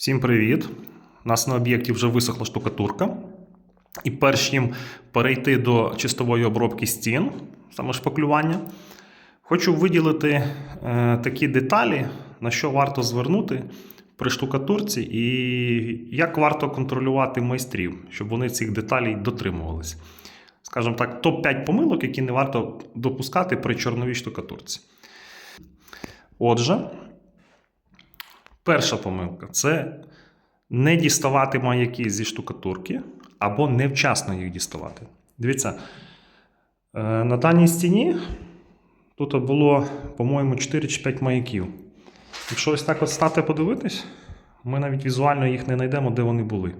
Всім привіт! У нас на об'єкті вже висохла штукатурка. І перш чим перейти до чистової обробки стін, саме шпаклювання, хочу виділити е, такі деталі, на що варто звернути при штукатурці, і як варто контролювати майстрів, щоб вони цих деталей дотримувалися. Скажімо так, топ-5 помилок, які не варто допускати при чорновій штукатурці. Отже, перша помилка це не діставати маяки зі штукатурки або невчасно їх діставати. Дивіться, е, на даній стіні тут було, по-моєму, 4 чи 5 маяків. Якщо ось так от стати подивитись, ми навіть візуально їх не знайдемо, де вони були.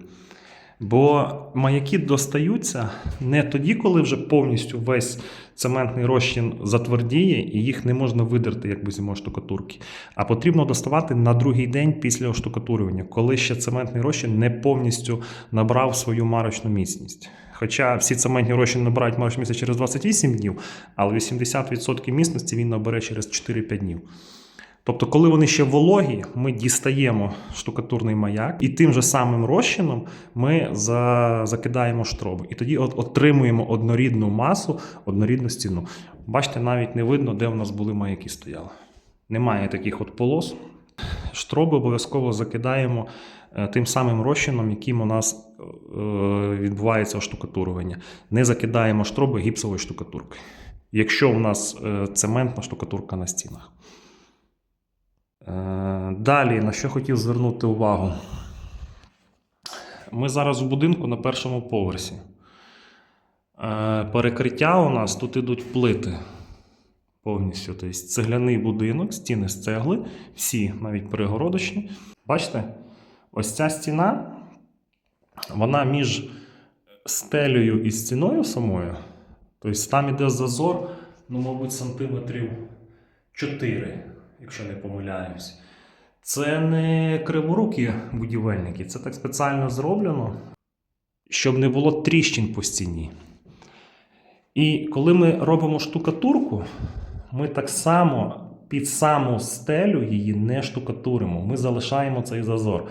Бо маяки достаються не тоді, коли вже повністю весь цементний розчин затвердіє і їх не можна видерти, як би зимою штукатурки. А потрібно доставати на другий день після оштукатурювання, коли ще цементний розчин не повністю набрав свою марочну міцність. Хоча всі цементні розчини набирають марочну міцність через 28 днів, але 80% міцності він набере через 4-5 днів. Тобто, коли вони ще вологі, ми дістаємо штукатурний маяк, і тим же самим розчином ми за... закидаємо штроби. І тоді от отримуємо однорідну масу, однорідну стіну. Бачите, навіть не видно, де в нас були маяки стояли. Немає таких от полос. Штроби обов'язково закидаємо е, тим самим розчином, яким у нас е, відбувається оштукатурування. Не закидаємо штроби гіпсовою штукатуркою, якщо у нас е, цементна штукатурка на стінах. Е, Далі, на що хотів звернути увагу. Ми зараз у будинку на першому поверсі. Е, Перекриття у нас тут ідуть плити. Повністю. Тобто цегляний будинок, стіни з цегли, всі навіть перегородочні. Бачите, ось ця стіна, вона між стелею і стіною самою. Тобто там іде зазор, ну, мабуть, сантиметрів 4 якщо не помиляюсь. Це не криворукі будівельники, це так спеціально зроблено, щоб не було тріщин по стіні. І коли ми робимо штукатурку, ми так само під саму стелю її не штукатуримо. Ми залишаємо цей зазор.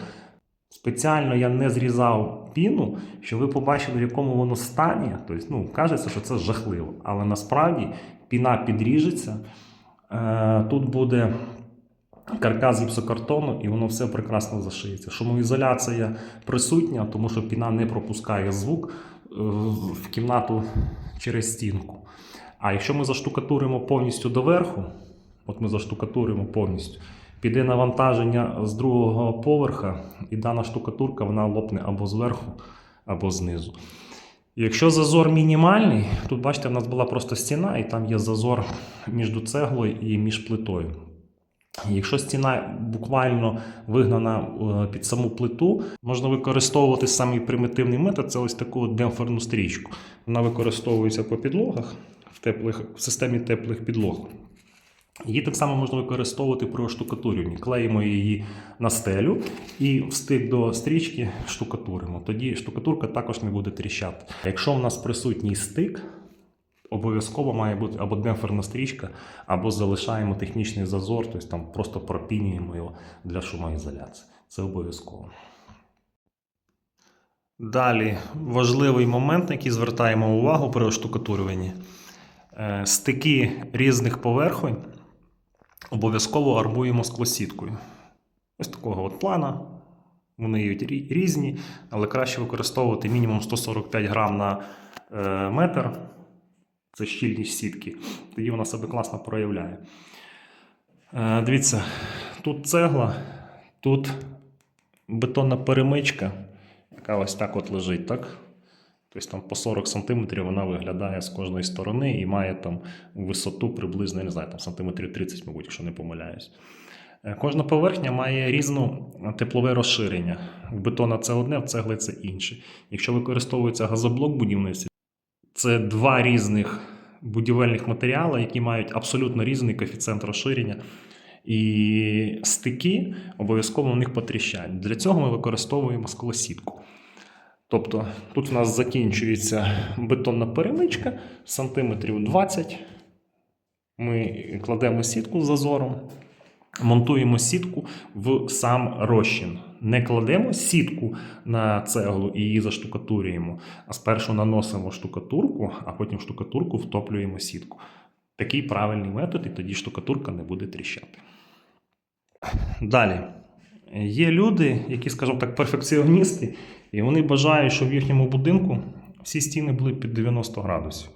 Спеціально я не зрізав піну, щоб ви побачили, в якому воно стані. Тобто, ну, кажеться, що це жахливо. Але насправді піна підріжеться. Е, Тут буде каркас гіпсокартону, і воно все прекрасно зашиється. Шумоізоляція присутня, тому що піна не пропускає звук е, в кімнату через стінку. А якщо ми заштукатуримо повністю доверху, от ми заштукатуримо повністю, піде навантаження з другого поверха, і дана штукатурка вона лопне або зверху, або знизу. Якщо зазор мінімальний, тут бачите, в нас була просто стіна, і там є зазор між цеглою і між плитою. Якщо стіна буквально вигнана е, під саму плиту, можна використовувати самий примітивний метод це ось таку демпферну стрічку. Вона використовується по підлогах в, теплих, в системі теплих підлог. Її так само можна використовувати при оштукатурюванні. Клеїмо її на стелю і в стик до стрічки штукатуримо. Тоді штукатурка також не буде тріщати. Якщо в нас присутній стик, обов'язково має бути або демпферна стрічка, або залишаємо технічний зазор, тобто там просто пропінюємо його для шумоізоляції. Це обов'язково. Далі важливий момент, на який звертаємо увагу при оштукатурюванні. Е, Стики різних поверхонь обов'язково армуємо склосіткою. Ось такого от плана. Вони різні, але краще використовувати мінімум 145 грам на е, метр. Це щільність сітки. Тоді вона себе класно проявляє. Е, дивіться, тут цегла, тут бетонна перемичка, яка ось так от лежить, так? Тобто там по 40 см вона виглядає з кожної сторони і має там висоту приблизно, я не знаю, там сантиметрів 30, мабуть, якщо не помиляюсь. Е, Кожна поверхня має різне теплове розширення. В бетона це одне, в цегли це інше. Якщо використовується газоблок в будівництві, це два різних будівельних матеріали, які мають абсолютно різний коефіцієнт розширення. І стики обов'язково у них потріщають. Для цього ми використовуємо склосітку. Тобто тут у нас закінчується бетонна перемичка сантиметрів 20. Ми кладемо сітку з зазором, монтуємо сітку в сам розчин. Не кладемо сітку на цеглу і її заштукатурюємо, а спершу наносимо штукатурку, а потім штукатурку втоплюємо сітку. Такий правильний метод, і тоді штукатурка не буде тріщати. Далі. Є люди, які, скажімо так, перфекціоністи, і вони бажають, щоб в їхньому будинку всі стіни були під 90 градусів.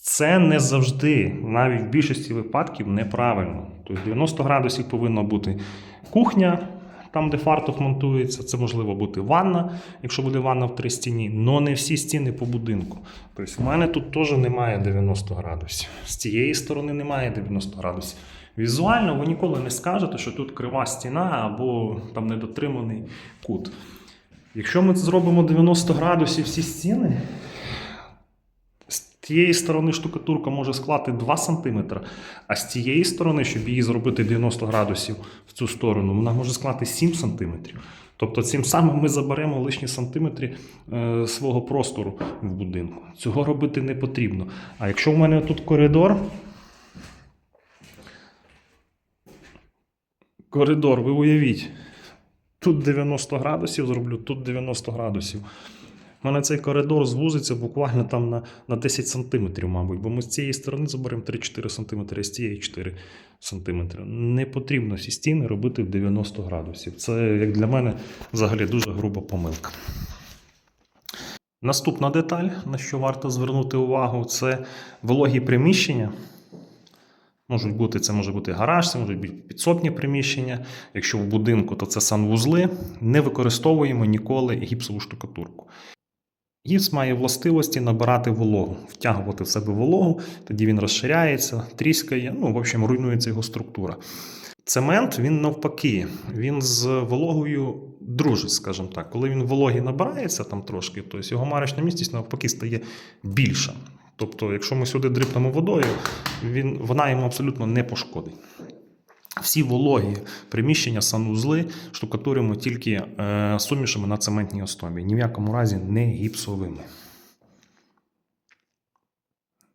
Це не завжди, навіть в більшості випадків, неправильно. Тобто 90 градусів повинна бути кухня, там, де фартух монтується, це можливо бути ванна, якщо буде ванна в три стіні, але не всі стіни по будинку. Тобто, в мене тут теж немає 90 градусів. З цієї сторони немає 90 градусів. Візуально ви ніколи не скажете, що тут крива стіна або там недотриманий кут. Якщо ми зробимо 90 градусів всі стіни, з тієї сторони штукатурка може склати 2 см, а з цієї сторони, щоб її зробити 90 градусів в цю сторону, вона може склати 7 см. Тобто цим самим ми заберемо лишні сантиметри е, свого простору в будинку. Цього робити не потрібно. А якщо в мене тут коридор, коридор, ви уявіть, тут 90 градусів зроблю, тут 90 градусів. У мене цей коридор звузиться буквально там на, на 10 сантиметрів, мабуть, бо ми з цієї сторони заберемо 3-4 сантиметри, а з цієї 4 сантиметри. Не потрібно всі стіни робити в 90 градусів. Це, як для мене, взагалі дуже груба помилка. Наступна деталь, на що варто звернути увагу, це вологі приміщення. Можуть бути, це може бути гараж, це можуть бути підсобні приміщення. Якщо в будинку, то це санвузли. Не використовуємо ніколи гіпсову штукатурку. Гіпс має властивості набирати вологу, втягувати в себе вологу, тоді він розширяється, тріскає, ну, в общем, руйнується його структура. Цемент він навпаки, він з вологою дружить, скажімо так. Коли він вологі набирається там трошки, то його марочна міцність навпаки стає більша. Тобто, якщо ми сюди дрипнемо водою, він, вона йому абсолютно не пошкодить. Всі вологі приміщення, санузли штукатуримо тільки е, сумішами на цементній основі, ні в якому разі не гіпсовими.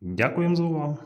Дякуємо за увагу.